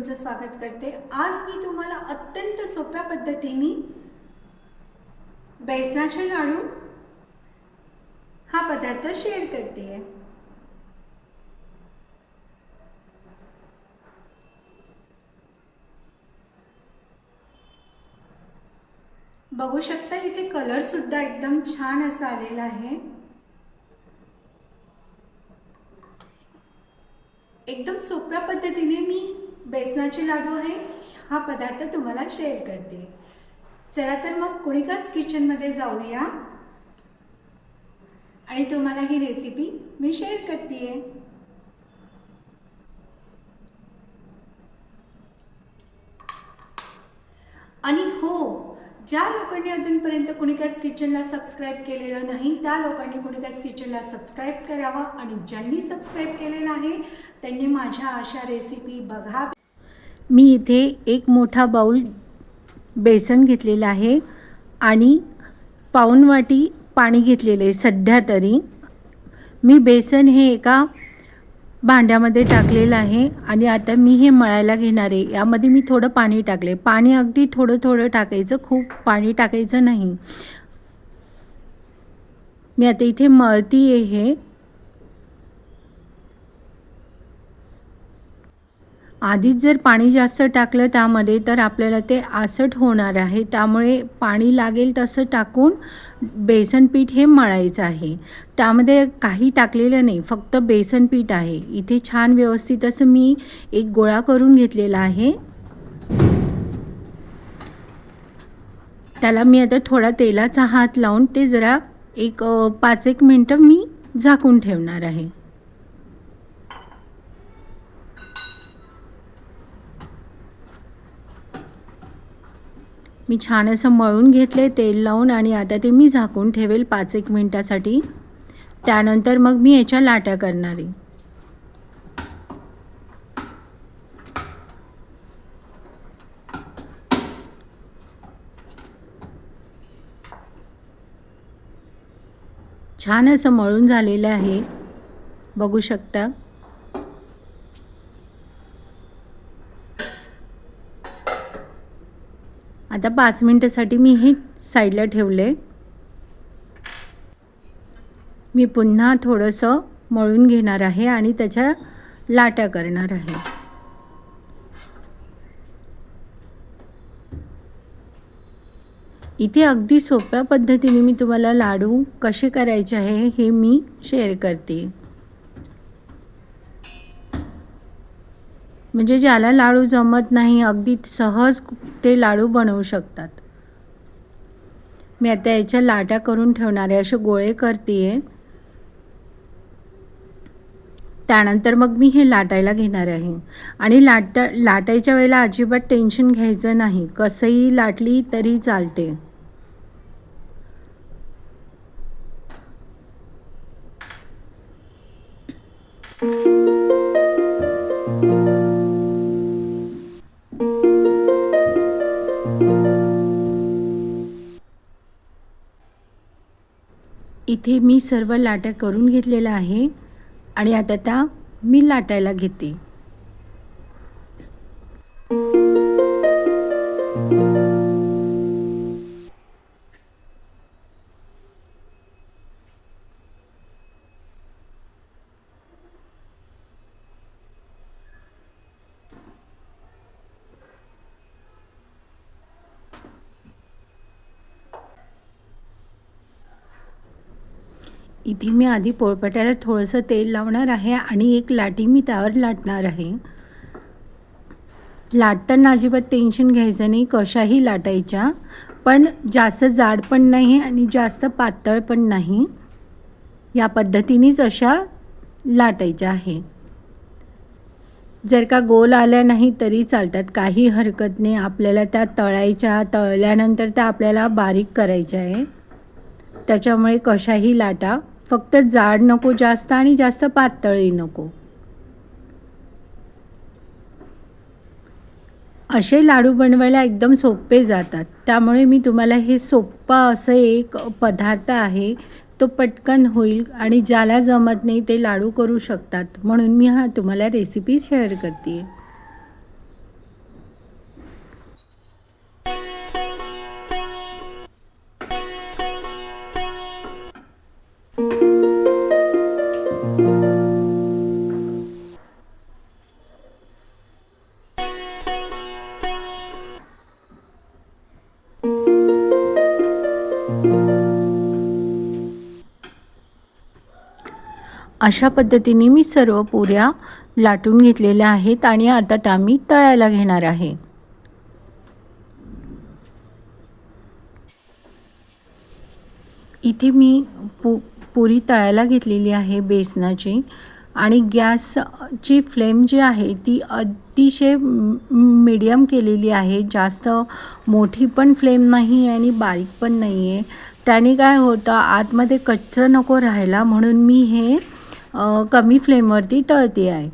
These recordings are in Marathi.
तुमचं स्वागत करते. आज मी तुम्हाला अत्यंत सोप्या पद्धतीने बेसनाचे लाडू हा पदार्थ शेअर करते. बघू शकता इथे कलर सुद्धा एकदम छान असा आलेला आहे. एकदम सोप्या पद्धतीने मी बेसनाचे लाडू आहेत हा पदार्थ तुम्हाला शेअर करते. चला तर मग कुणिकास किचनमध्ये जाऊया. आणि तुम्हाला ही रेसिपी मी शेअर करते आणि हो ज्या लोकांनी अजूनपर्यंत कुणीकर्स किचनला सबस्क्राईब केलेलं नाही त्या लोकांनी कुणीकर्स किचनला सबस्क्राईब करावं आणि ज्यांनी सबस्क्राईब केलेलं आहे त्यांनी माझ्या अशा रेसिपी बघा. मी इथे एक मोठा बाऊल बेसन घेतलेलं आहे आणि पाऊण वाटी पाणी घेतलेलं आहे सध्या तरी. मी बेसन हे एका भांड्यामध्ये टाकलेलं आहे आणि आता मी हे मळायला घेणार आहे. यामध्ये मी थोडं पाणी टाकले पाणी अगदी थोडं थोडं टाकायचं. खूप पाणी टाकायचं नाही. मी आता इथे मळती आहे हे आधीच जर पाणी जास्त टाकलं त्यामध्ये तर आपल्याला ते आसट होणार आहे. त्यामुळे पाणी लागेल तसं टाकून बेसन पीठ हे मळायचं आहे. त्यामध्ये काही टाकलेलं नाही फक्त बेसन पीठ आहे. इथे छान व्यवस्थित असं मी एक गोळा करून घेतलेला आहे. त्याला मी आता थोडा तेलाचा हात लावून ते जरा एक पाच एक मिनटं मी झाकून ठेवणार आहे. मी छान असं मळून घेतले तेल लावून आणि आता ते मी झाकून ठेवेल पाच एक मिनटासाठी. त्यानंतर मग मी याच्या लाट्या करणार. आहे छान असं मळून झालेलं आहे. बघू शकता. आता पाच मिनटासाठी मी हे साईडला ठेवले. मी पुन्हा थोडंसं मळून घेणार आहे आणि त्याच्या लाट्या करणार आहे. इथे अगदी सोप्या पद्धतीने मी तुम्हाला लाडू कसे करायचे आहे हे मी शेअर करते. म्हणजे ज्याला लाडू जमत नाही अगदी सहज ते लाडू बनवू शकतात. मी आता याच्या लाट्या करून ठेवणारे असे गोळे करते त्यानंतर मग मी हे लाटायला घेणार आहे. आणि लाट लाटायच्या वेळेला अजिबात टेन्शन घ्यायचं नाही. कसंही लाटली तरी चालते. इथे मी सर्व लाट्या करून घेतलेल्या आहे आणि आता त्या मी लाटायला घेते. इथे मी आधी पोळपाट्याला थोडंसं तेल लावणार आहे आणि एक लाटी मी त्यावर लाटणार आहे. लाटताना अजिबात टेन्शन घ्यायचं नाही कशाही लाटायच्या. पण जास्त जाड पण नाही आणि जास्त पातळ पण नाही. या पद्धतीनेच अशा लाटायच्या आहे. जर का गोल आल्या नाही तरी चालतात काही हरकत नाही. आपल्याला त्या तळायच्या तळल्यानंतर त्या आपल्याला बारीक करायच्या आहे. त्याच्यामुळे कशाही लाटा फक्त जाड नको जास्त आणि जास्त पातळही नको. असे लाडू बनवायला एकदम सोपे जातात. त्यामुळे मी तुम्हाला हे सोप्पा असं एक पदार्थ आहे तो पटकन होईल आणि ज्याला जमत नाही ते लाडू करू शकतात. म्हणून मी हा तुम्हाला रेसिपी शेअर करते अशा पद्धतीने मी सर्व पुऱ्या लाटून घेतलेल्या आहेत आणि आता त्या मी तळायला घेणार आहे. इथे मी पु पुरी तळायला घेतलेली आहे बेसनाची आणि गॅसची फ्लेम जी आहे ती अतिशय मीडियम केलेली आहे. जास्त मोठी पण फ्लेम नाही आणि बारीक पण नाही आहे. त्याने काय होतं आतमध्ये कच्चं नको राहायला म्हणून मी हे कमी फ्लेमवरती तळते आहे.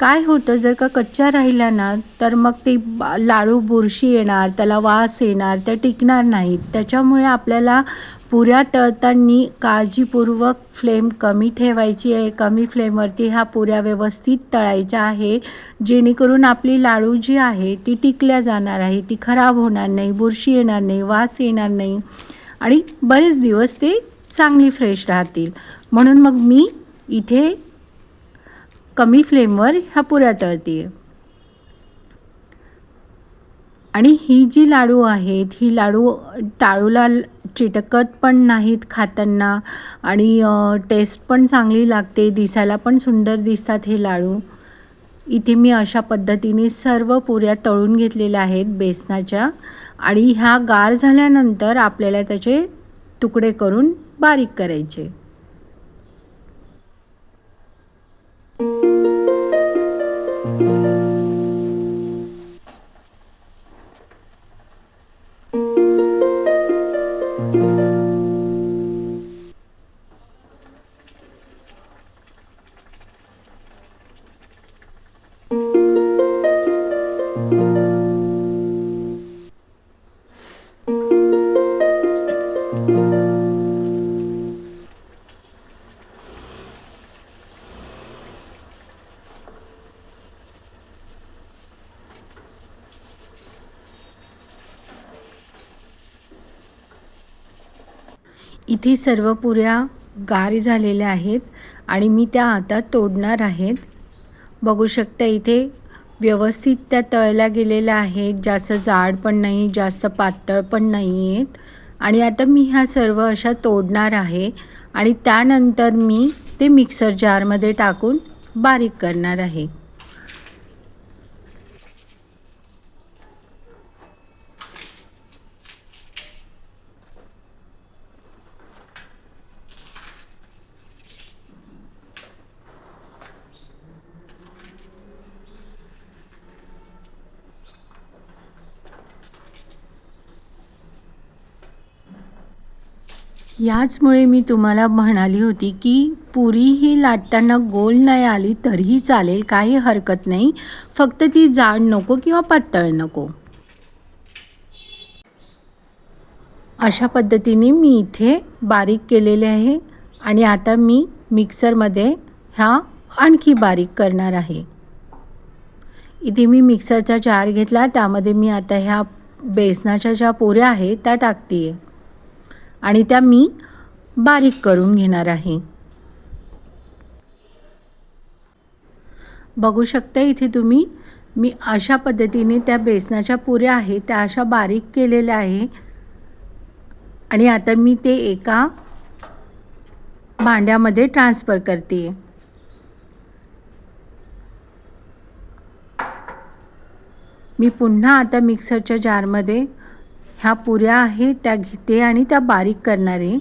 काय होतं जर का कच्च्या राहिल्या ना तर मग ते लाडू बुरशी येणार त्याला वास येणार त्या टिकणार नाहीत. त्याच्यामुळे आपल्याला पुऱ्या तळताना काळजीपूर्वक फ्लेम कमी ठेवायची आहे. कमी फ्लेमवरती ह्या पुऱ्या व्यवस्थित तळायच्या आहे. जेणेकरून आपली लाडू जी आहे ती टिकल्या जाणार आहे. ती खराब होणार नाही बुरशी येणार नाही वास येणार नाही. आणि बरेच दिवस ते चांगली फ्रेश राहतील. म्हणून मग मी इथे कमी फ्लेमवर ह्या पुऱ्या तळते आणि ही जी लाडू आहेत ही लाडू टाळूला चिटकत पण नाहीत खाताना आणि टेस्ट पण चांगली लागते दिसायला पण सुंदर दिसतात हे लाडू. इथे मी अशा पद्धतीने सर्व पुऱ्या तळून घेतलेल्या आहेत बेसनाच्या आणि ह्या गार झाल्यानंतर आपल्याला त्याचे तुकडे करून बारीक करायचे. इथे सर्व पुऱ्या गार झालेल्या आहेत आणि मी त्या आता तोडणार आहेत. बघू शकता इथे व्यवस्थित त्या तळल्या गेलेल्या आहेत. जास्त जाड पण नाही जास्त पातळ पण नाही आहेत आणि आता मी ह्या सर्व अशा तोडणार आहे आणि त्यानंतर मी ते मिक्सर जारमध्ये टाकून बारीक करणार आहे. याचमुळे मी तुम्हाला म्हणाली होती की पुरी ही लाटताना गोल नाही आली तरीही चालेल काही हरकत नाही. फक्त ती जाड नको किंवा पातळ नको. अशा पद्धतीने मी इथे बारीक केलेले आहे आणि आता मी मिक्सरमध्ये ह्या आणखी बारीक करणार आहे. इथे मी मिक्सरचा जार घेतला त्यामध्ये मी आता ह्या बेसनाच्या ज्या पुऱ्या आहेत त्या टाकते आहे आणि त्या मी बारीक करून घेणार आहे. बघू शकता इथे तुम्ही मी अशा पद्धतीने त्या बेसनाच्या पुऱ्या आहेत त्या अशा बारीक केलेल्या आहे. आणि आता मी ते एका भांड्यामध्ये ट्रान्सफर करते. मी पुन्हा आता मिक्सरच्या जारमध्ये ह्या पुऱ्या आहे त्या घेते आणि त्या बारीक करणारे.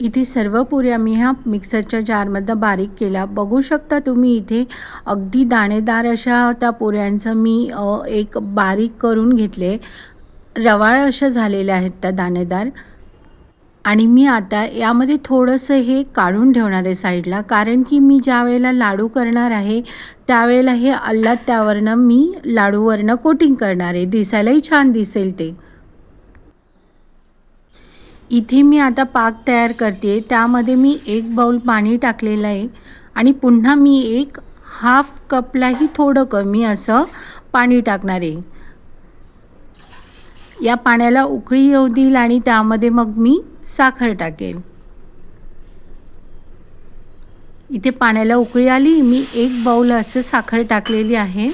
इथे सर्व पुऱ्या मी ह्या मिक्सरच्या जारमध्ये बारीक केल्या. बघू शकता तुम्ही इथे अगदी दाणेदार अशा त्या पुऱ्यांचं मी एक बारीक करून घेतले. रवाळ अशा झालेल्या आहेत त्या दाणेदार. आणि मी आता यामध्ये थोडंसं हे काढून ठेवणार आहे साईडला कारण की मी ज्या वेळेला लाडू करणार आहे त्यावेळेला हे अल्लात त्यावरनं मी लाडूवरनं कोटिंग करणार आहे. दिसायलाही छान दिसेल ते. इथे मी आता पाक तयार करते. त्यामध्ये मी एक बाऊल पाणी टाकलेलं आहे आणि पुन्हा मी एक हाफ कपलाही थोडं कमी असं पाणी टाकणार आहे. या पाण्याला उकळी येऊ देईल आणि त्यामध्ये मग मी साखर टाकेल. इथे पाण्याला उकळी आली. मी एक बाऊल असं साखर टाकलेली आहे.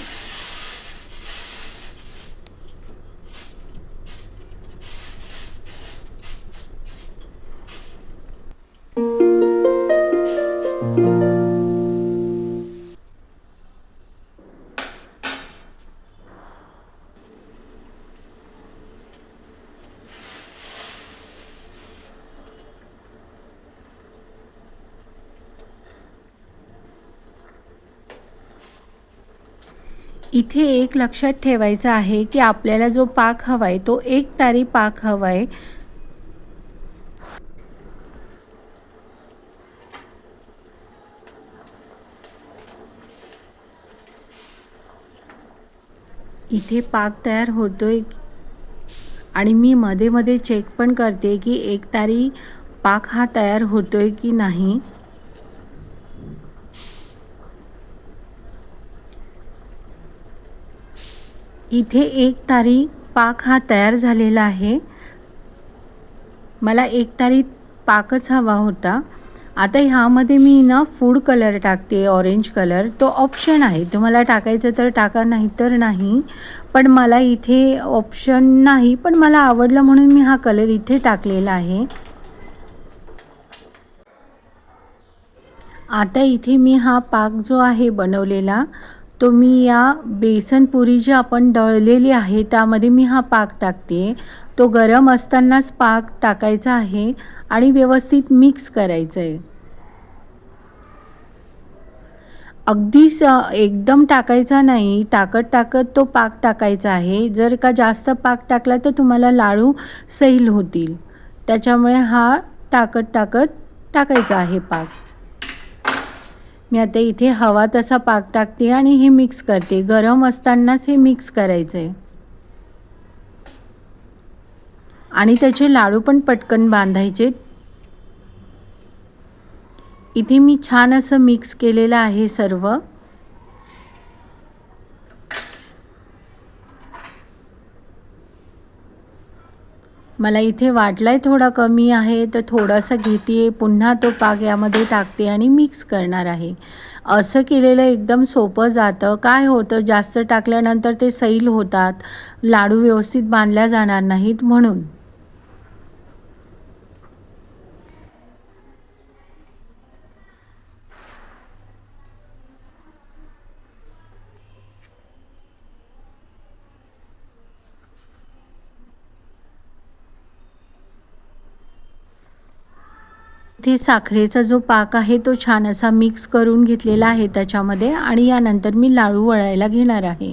इथे एक लक्षात ठेवायचं आहे की आपल्याला जो पाक हवा आहे तो एक तारी पाक हवा आहे इथे पाक तयार होतोय आणि मी मध्ये मध्ये चेक पण करते की एक तारी पाक हा तयार होतोय की नाही. इथे एक तारी पाक हा तयार झालेला आहे. मला एक तारी पाकच हवा होता. आता ह्यामध्ये मी ना फूड कलर टाकते ऑरेंज कलर तो ऑप्शन आहे. तुम्हाला टाकायचं तर टाका नाही तर नाही. पण मला इथे ऑप्शन नाही. पण मला आवडलं म्हणून मी हा कलर इथे टाकलेला आहे. आता इथे मी हा पाक जो आहे बनवलेला तो मी या बेसनपुरी जी आपण दळलेली आहे त्यामध्ये मी हा पाक टाकते. तो गरम असतानाच पाक टाकायचा आहे आणि व्यवस्थित मिक्स करायचं आहे अगदीच एकदम टाकायचा नाही टाकत टाकत तो पाक टाकायचा आहे. जर का जास्त पाक टाकला तर तुम्हाला लाडू सैल होतील. त्याच्यामुळे हा टाकत टाकत टाकायचा आहे पाक. मी आता इथे हवा तसा पाक टाकते आणि हे मिक्स करते. गरम असतानाच हे मिक्स करायचं आहे आणि त्याचे लाडू पण पटकन बांधायचे. इथे मी छान असं मिक्स केलेलं आहे सर्व. मला इथे वाटलाय थोडा कमी आहे तर थोडासा घेते. पुन्हा तो पाक यामध्ये टाकते आणि मिक्स करणार आहे. असं केलेलं एकदम सोपं जातं. काय होतं? जास्त टाकल्यानंतर ते सैल होतात. लाडू व्यवस्थित बांधल्या जाणार नाहीत म्हणून. इथे साखरेचा जो पाक आहे तो छान असा मिक्स करून घेतलेला आहे त्याच्यामध्ये आणि यानंतर मी लाडू वळायला घेणार आहे.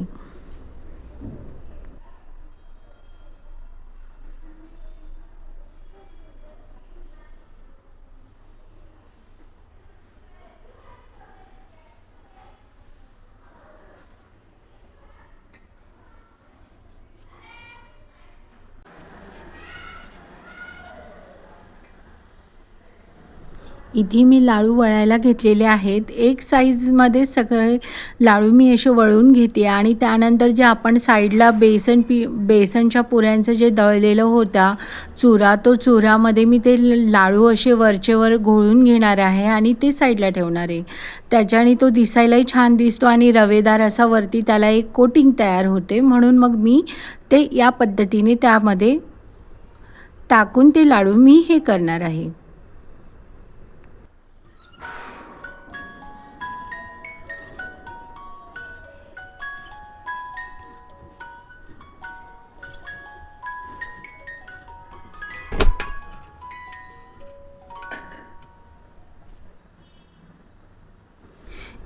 इथे मी लाडू वळायला घेतलेले आहेत. एक साईजमध्ये सगळे लाडू मी असे वळून घेते आणि त्यानंतर जे आपण साईडला बेसन पी बेसनच्या पुऱ्यांचं जे दळलेलं होता चुरा तो चुरामध्ये मी ते लाडू असे वरचेवर घोळून घेणार आहे आणि ते साईडला ठेवणार आहे. त्याच्याने तो दिसायलाही छान दिसतो आणि रवेदार असा वरती त्याला एक कोटिंग तयार होते. म्हणून मग मी ते या पद्धतीने त्यामध्ये टाकून ते लाडू मी हे करणार आहे.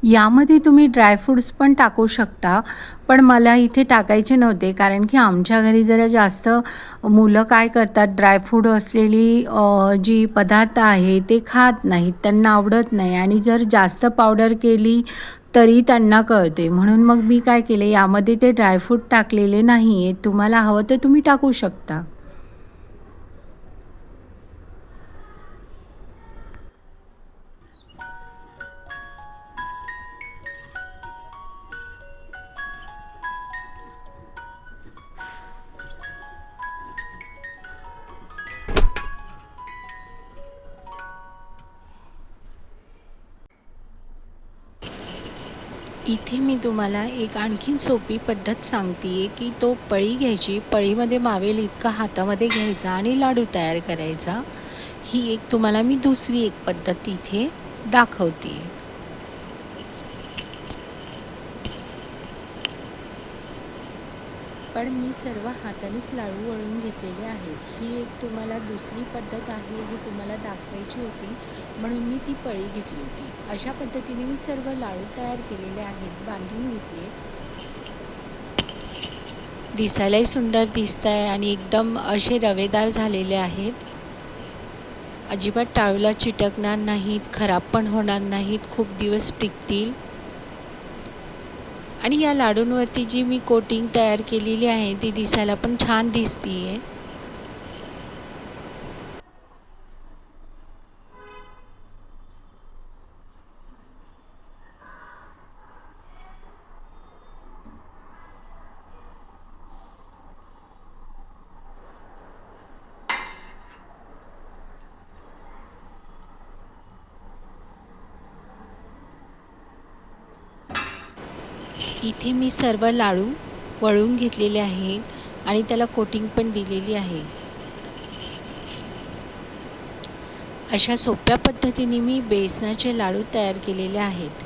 यामध्ये तुम्ही ड्रायफ्रूट्स पण टाकू शकता पण मला इथे टाकायचे नव्हते कारण की आमच्या घरी जरा जास्त मुलं काय करतात ड्रायफ्रूट असलेली जी पदार्थ आहे ते खात नाहीत त्यांना आवडत नाही. आणि जर जास्त पावडर केली तरी त्यांना कळते. म्हणून मग मी काय केले यामध्ये ते ड्रायफ्रूट टाकलेले नाही आहे तुम्हाला हवं तर तुम्ही टाकू शकता. तुम्हाला एक आणखीन सोपी पद्धत सांगते आहे की तो पळी घ्यायची पळीमध्ये मावेल इतका हातामध्ये घ्यायचा आणि लाडू तयार करायचा. ही एक तुम्हाला मी दुसरी एक पद्धत इथे दाखवते पण मी सर्व हातानेच लाडू वळून घेतलेले आहेत. ही एक तुम्हाला दुसरी पद्धत आहे ही तुम्हाला दाखवायची होती म्हणून मी ती पळी घेतली होती. अशा पद्धतीने मी सर्व लाडू तयार केलेले आहेत बांधून घेतले. दिसायलाही सुंदर दिसत आहे आणि एकदम असे रवेदार झालेले आहेत. अजिबात टाळूला चिटकणार नाहीत खराब पण होणार नाहीत खूप दिवस टिकतील. आणि या लाडूंवरती जी मी कोटिंग तयार केलेली आहे ती दिसायला पण छान दिसते आहे मी सर्व लाडू वळून घेतलेले आहेत आणि त्याला कोटिंग पण दिलेली आहे. अशा सोप्या पद्धतीने मी बेसनाचे लाडू तयार केलेले आहेत.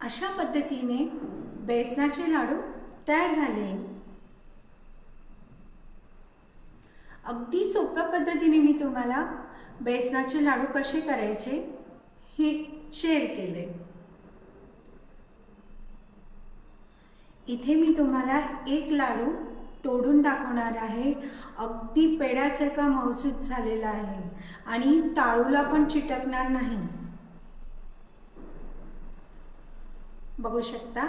अशा पद्धतीने बेसनाचे लाडू तयार झाले. अगदी सोप्या पद्धतीने मी तुम्हाला बेसनाचे लाडू कसे करायचे हे शेअर केले. इथे मी तुम्हाला एक लाडू तोडून दाखवणार आहे. अगदी पेड्यासारखा मौसूद झालेला आहे आणि टाळूला पण चिटकणार नाही. बघू शकता?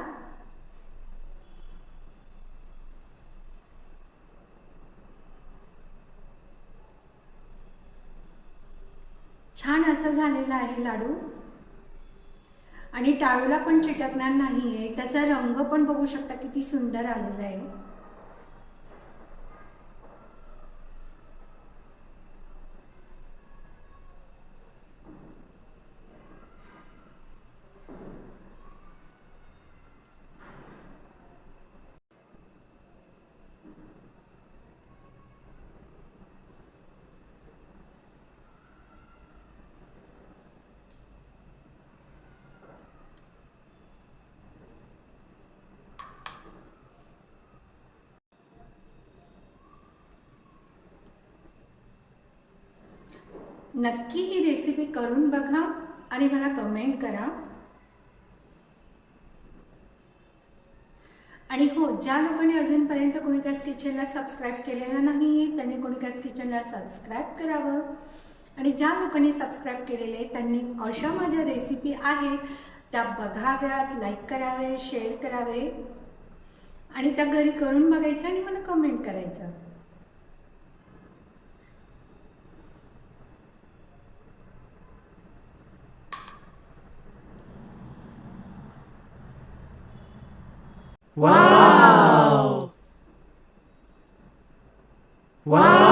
छान असं झालेला आहे लाडू. आणि टाळूला पण चिटकणार नाही आहे त्याचा रंग पण बघू शकता किती सुंदर आलेला आहे. नक्की ही रेसिपी करून बघा आणि मला कमेंट करा. आणि हो ज्या लोकांनी अजूनपर्यंत कुणिकास किचनला सबस्क्राईब केलेलं नाही त्यांनी कुणिकास किचनला सबस्क्राईब करावं. आणि ज्या लोकांनी सबस्क्राईब केलेले त्यांनी अशा माझ्या रेसिपी आहेत त्या बघाव्यात लाईक करावे शेअर करावे. आणि त्या घरी करून बघायच्या आणि मला कमेंट करायचं. Wow! Wow!